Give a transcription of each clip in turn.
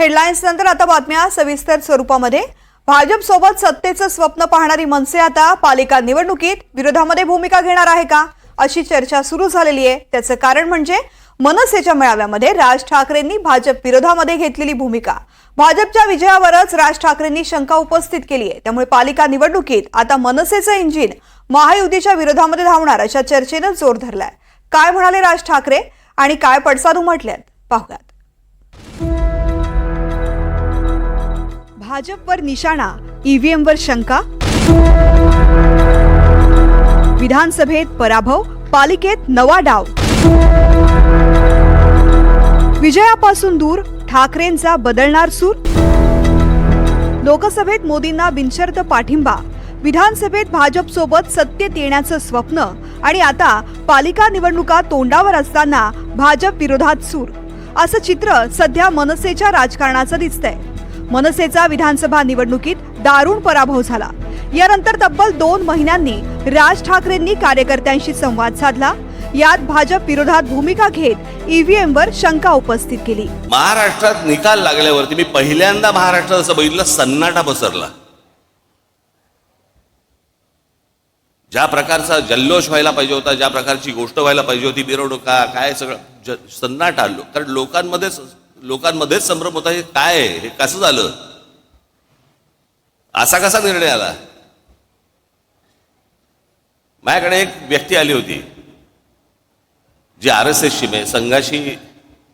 Headlines नंतर आता बातम्या सविस्तर स्वरूपामध्ये. भाजप सोबत सत्तेचं स्वप्न पाहणारी मनसे आता पालिका निवडणुकीत विरोधामध्ये भूमिका घेणार आहे का? अशी चर्चा सुरू झालेली आहे. त्याचं कारण म्हणजे मनसेच्या मेळाव्यामध्ये राज ठाकरेंनी भाजप विरोधामध्ये घेतलेली भूमिका. भाजपच्या विजयावरच राज ठाकरेंनी शंका उपस्थित केली आहे. त्यामुळे पालिका निवडणुकीत आता मनसेचं इंजिन महायुतीच्या विरोधामध्ये धावणार अशा चर्चेनं जोर धरलाय. काय म्हणाले राज ठाकरे आणि काय पडसाद उमटल्यात? पाहुयात. भाजपवर निशाणा ईव्हीएमवर शंका? विधानसभेत पराभव पालिकेत नवा डाव. विजयापासून दूर ठाकरेंचा बदलणार सूर? लोकसभेत मोदींना बिनशर्त पाठिंबा. विधानसभेत भाजपसोबत सत्तेत येण्याचं स्वप्न आणि आता पालिका निवडणुका तोंडावर असताना भाजप विरोधात सूर. असं चित्र सध्या मनसेच्या राजकारणाचं दिसतंय. मनसेचा विधानसभा निवडणुकीत दारुण पराभव झाला. यानंतर तब्बल दोन महिन्यांनी राज ठाकरेंनी कार्यकर्त्यांशी संवाद साधला. यात भाजप विरोधात भूमिका घेत ईव्हीएम वर शंका उपस्थित केली. महाराष्ट्रात निकाल लागल्यावरती मी पहिल्यांदा महाराष्ट्रात असं बघितलं सन्नाटा पसरला. ज्या प्रकारचा जल्लोष व्हायला पाहिजे होता ज्या प्रकारची गोष्ट व्हायला पाहिजे होती मिरवणुका काय सगळं सन्नाटा आलो. कारण लोकांमध्येच लोकांमध्येच संभ्रम होता हे काय हे कसं झालं? असा कसा निर्णय आला? माझ्याकडे एक व्यक्ती आली होती जी आर एस एसशी म्हणजे संघाशी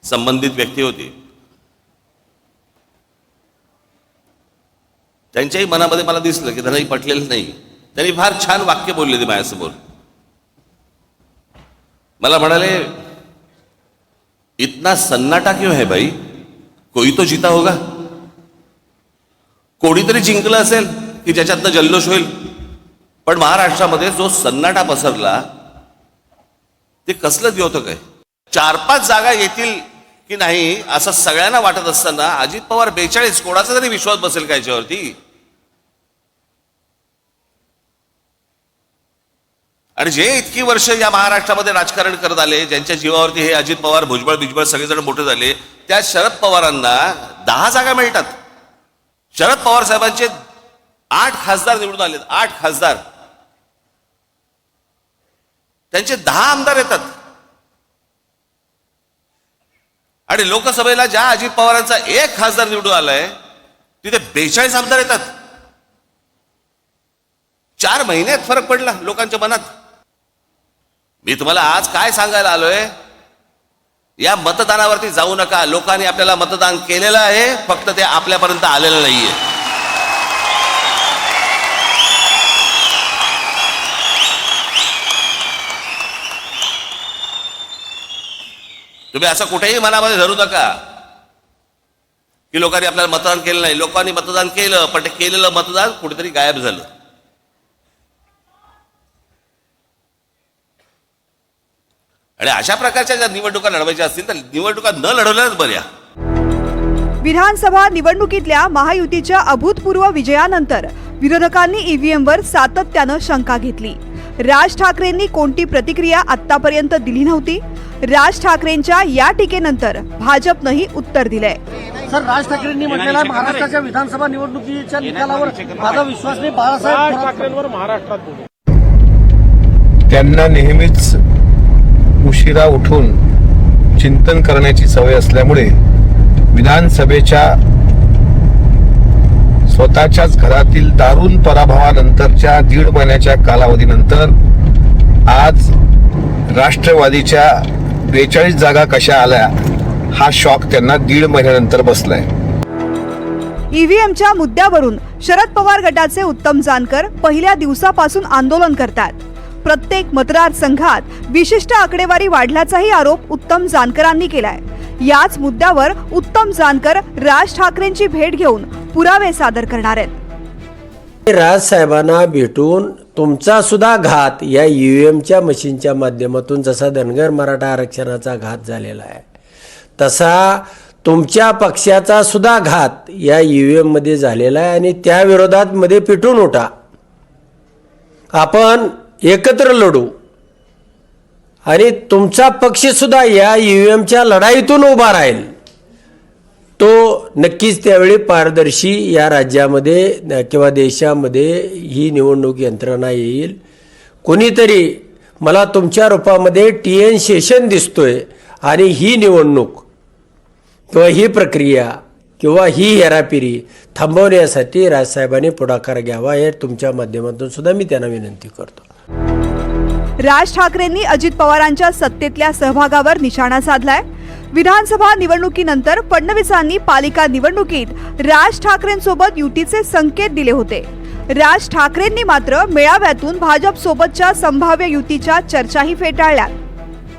संबंधित व्यक्ती होती. त्यांच्याही मनामध्ये मला दिसलं की त्यांनाही पटलेलं नाही. त्यांनी फार छान वाक्य बोलले ते माझ्यासमोर. मला म्हणाले इतना सन्नाटा क्यों है भाई? कोई तो जीता होगा। कोणीतरी जिंकलं असेल की ज्याच्यातनं जल्लोष होईल. पण महाराष्ट्रामध्ये जो सन्नाटा पसरला ते कसलं द्योतक आहे चार पाच जागा येतील की नाही असं सगळ्यांना वाटत असताना अजित पवार बेचाळीस कोणाचा तरी विश्वास बसेल का याच्यावरती? आणि जे इतकी वर्ष या महाराष्ट्रामध्ये राजकारण करत आले ज्यांच्या जीवावरती हे अजित पवार भुजबळ बिजबळ सगळेजण मोठे झाले त्या शरद पवारांना दहा जागा मिळतात. शरद पवार साहेबांचे आठ खासदार निवडून आलेत आठ खासदार. त्यांचे दहा आमदार येतात. आणि लोकसभेला ज्या अजित पवारांचा एक खासदार निवडून आलाय तिथे बेचाळीस आमदार येतात. चार महिन्यात फरक पडला लोकांच्या मनात. मी तुम्हाला आज काय सांगायला आलोय? या मतदानावरती जाऊ नका. लोकांनी आपल्याला मतदान केलेलं आहे फक्त ते आपल्यापर्यंत आलेलं नाहीये. तुम्ही असं कुठेही मनामध्ये धरू नका. की लोकांनी आपल्याला मतदान केलं नाही. लोकांनी मतदान केलं पण ते केलेलं मतदान कुठेतरी गायब झालं. आणि अशा प्रकारच्या जर निवडणुका लढवायच्या असतील तर निवडणुका न लढवल्याच बऱ्या. विधानसभा निवडणुकीतल्या महायुतीच्या अभूतपूर्व विजयानंतर विरोधकांनी ईव्हीएम वर सातत्यानं शंका घेतली. राज ठाकरेंनी कोणती प्रतिक्रिया आतापर्यंत दिली नव्हती? राज ठाकरेंच्या या टीकेनंतर भाजपनंही उत्तर दिलंय. सर राज ठाकरेंनी म्हटलेलं आहे महाराष्ट्राच्या विधानसभा निवडणुकीच्या निकालावर माझा विश्वास नाही बाळासाहेब ठाकरेंवर महाराष्ट्रात त्यांना नेहमीच उशिरा उठून चिंतन करण्याची सवय असल्यामुळे विधानसभेच्या स्वतःच्याच घरातील दारुण पराभवानंतरच्या दीड महिन्याच्या कालावधीनंतर आज राष्ट्रवादीच्या बेचाळीस जागा कशा आल्या हा शॉक त्यांना दीड महिन्यानंतर बसलाय. ईव्हीएमच्या मुद्द्यावरून शरद पवार गटाचे उत्तम जानकर पहिल्या दिवसापासून आंदोलन करतात. प्रत्येक मतदारसंघात विशिष्ट आकडेवारी वाढल्याचाही आरोप उत्तम जानकरांनी केलाय. याच मुद्द्यावर उत्तम जानकर राज ठाकरेंची भेट घेऊन पुरावे सादर करणार आहेत. राजसाहेबांना भेटून तुमचा सुद्धा घात या यू एमच्या मशीनच्या माध्यमातून जसा धनगर मराठा आरक्षणाचा घात झालेला आहे तसा तुमच्या पक्षाचा सुद्धा घात या यू एममध्ये झालेला आहे आणि त्या विरोधात मध्ये पिटून उठा. आपण एकत्र लढू. आणि तुमचा पक्षसुद्धा या यू एमच्या लढाईतून उभा राहील. तो नक्कीच त्यावेळी पारदर्शी या राज्यामध्ये किंवा देशामध्ये ही निवडणूक यंत्रणा येईल. कोणीतरी मला तुमच्या रूपामध्ये टी एन शेषन दिसतोय आणि ही निवडणूक किंवा ही प्रक्रिया किंवा ही हेरापिरी थांबवण्यासाठी राजसाहेबांनी पुढाकार घ्यावा हे तुमच्या माध्यमातून सुद्धा मी त्यांना विनंती करतो. राज ठाकरेंनी अजित पवारांच्या सत्तेतल्या सहभागावर निशाणा साधलाय. विधानसभा निवडणुकीनंतर फडणवीसांनी पालिका निवडणुकीत राज ठाकरेंसोबत युतीचे संकेत दिले होते. राज ठाकरेंनी मात्र मेळाव्यातून भाजपसोबतच्या संभाव्य युतीच्या चर्चाही फेटाळल्या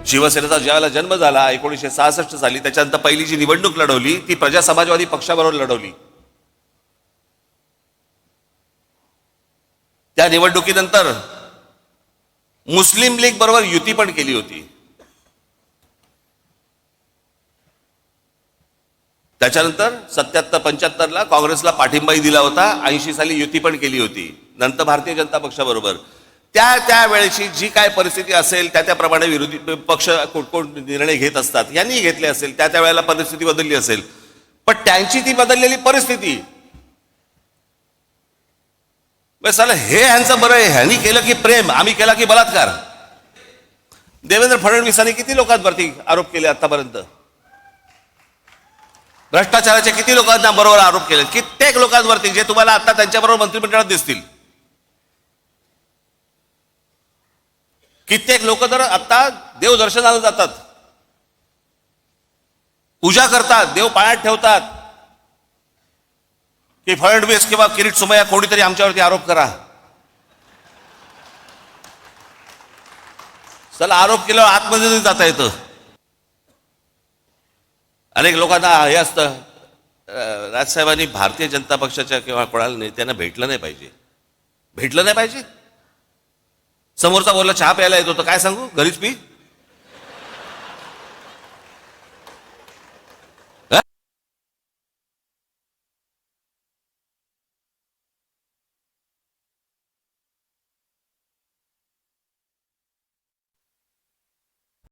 शिवसेनेचा ज्यावेळेला जन्म झाला एकोणीसशे सहासष्ट साली त्याच्यानंतर पहिली जी निवडणूक लढवली ती प्रजा समाजवादी पक्षाबरोबर लढवली. त्या निवडणुकीनंतर मुस्लिम लीग बरोबर युती पण केली होती. त्याच्यानंतर सत्याहत्तर पंच्याहत्तरला काँग्रेसला पाठिंबाही दिला होता ऐंशी साली युती पण केली होती. नंतर भारतीय जनता पक्षाबरोबर त्या त्या वेळेची जी काय परिस्थिती असेल त्या त्याप्रमाणे विरोधी पक्ष कोणकोण निर्णय घेत असतात यांनी घेतले असेल त्या त्या वेळेला परिस्थिती बदलली असेल. पण त्यांची ती बदललेली परिस्थिती बरं, हे ह्यांचं बरं आहे. ह्यांनी केलं की प्रेम. आम्ही केला की बलात्कार. देवेंद्र फडणवीसांनी किती लोकांवरती आरोप केले आतापर्यंत? भ्रष्टाचाराचे किती लोकांना बरोबर आरोप केले? कित्येक लोकांवरती जे तुम्हाला आता त्यांच्याबरोबर मंत्रिमंडळात दिसतील. कित्येक लोक तर आता देवदर्शनाला जातात. पूजा करतात. देव पायात ठेवतात. की फडणवीस किंवा किरीट सुमया कोणीतरी आमच्यावरती आरोप करा. चला आरोप केल्यावर आतमध्ये जाता येतं. अनेक लोकांना हे असतं राजसाहेबांनी भारतीय जनता पक्षाच्या किंवा कोणाला नेत्यांना भेटलं नाही पाहिजे. भेटलं नाही पाहिजे? समोरचा बोलला चहा प्यायला येतो तर काय सांगू? घरीच पी.